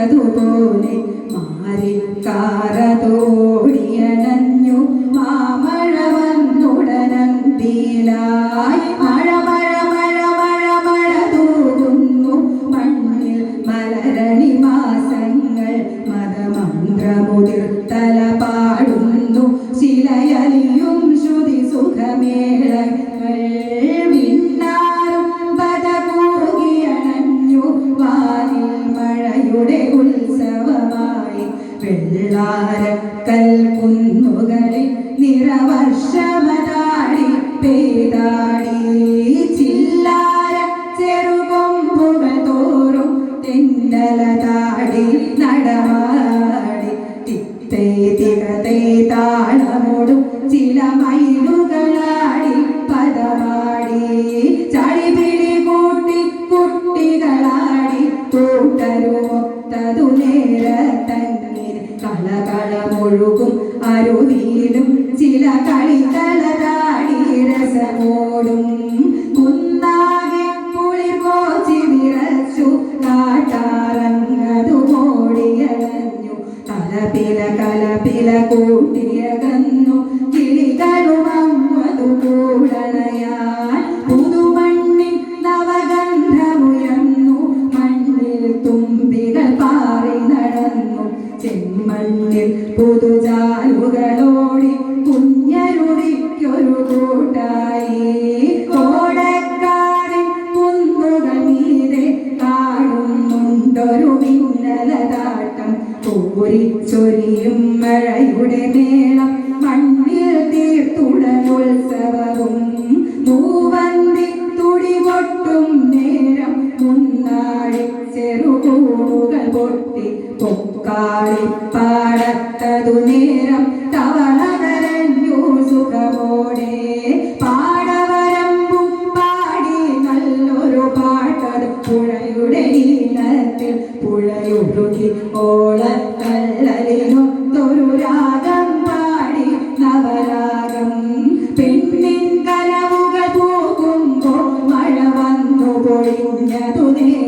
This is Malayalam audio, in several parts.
കാരതുപോലെ മാറിക്കാരതോ വെള്ളാരക്കൽ കുന്നുകളിൽ നിറവർഷമതാടി പേതാടി ചില്ലാര ചെറുകൊമ്പുകൾ തോറും തെന്നലതാടി നടമാടി തിത്തേ തികതേ താളമോടും ചില മൈലുകളാടി പദമാടി ചളിപിടി കൂട്ടി കുട്ടികളാടി കൂട്ടരുമൊത്തതു നേരത്തങ്ങിൽ കളകളമൊഴുകും അരുവിയിലും ചില കളികളതാടി രസമോടും. കുന്നാകെ കുളിർ കോച്ചി നിറച്ചു കാട്ടാറങ്ങതു ഓടിയടഞ്ഞു കലപില കലപില കൂട്ടിയകന്നു ചെമ്മണ്ണിൽ പുതുചാലുകളോടി കുഞ്ഞരുവിക്കൊരു കൂട്ടായി. കോടക്കാരൻ കുന്നുകൾ മീതെ കാണുന്നുണ്ടൊരു മിന്നലതാട്ടം കോരിച്ചൊരിയും മഴയുടെ മേളം മണ്ണിൽ തീർത്തുടനുത്സവവും മൂവന്തി തുടി പൊട്ടും നേരം മുന്നാടി ചെറുകൂണുകൾ പൊട്ടി പൊക്കാളി പാടത്തതു നേരം തവളകരഞ്ഞു സുഖമോടെ പാടവരമ്പും പാടി നല്ലൊരു പാട്ടത് പുഴയുടെ ഈണത്തിൽ പുഴയൊഴുകി ഓളക്കല്ലലിനൊത്തൊരു രാഗം പാടി നവരാഗം. പെണ്ണിൻ കലവുകൾ പോകുമ്പോൾ മഴ വന്നു പൊഴിഞ്ഞതു നേരത്ത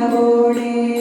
നിലവോടെ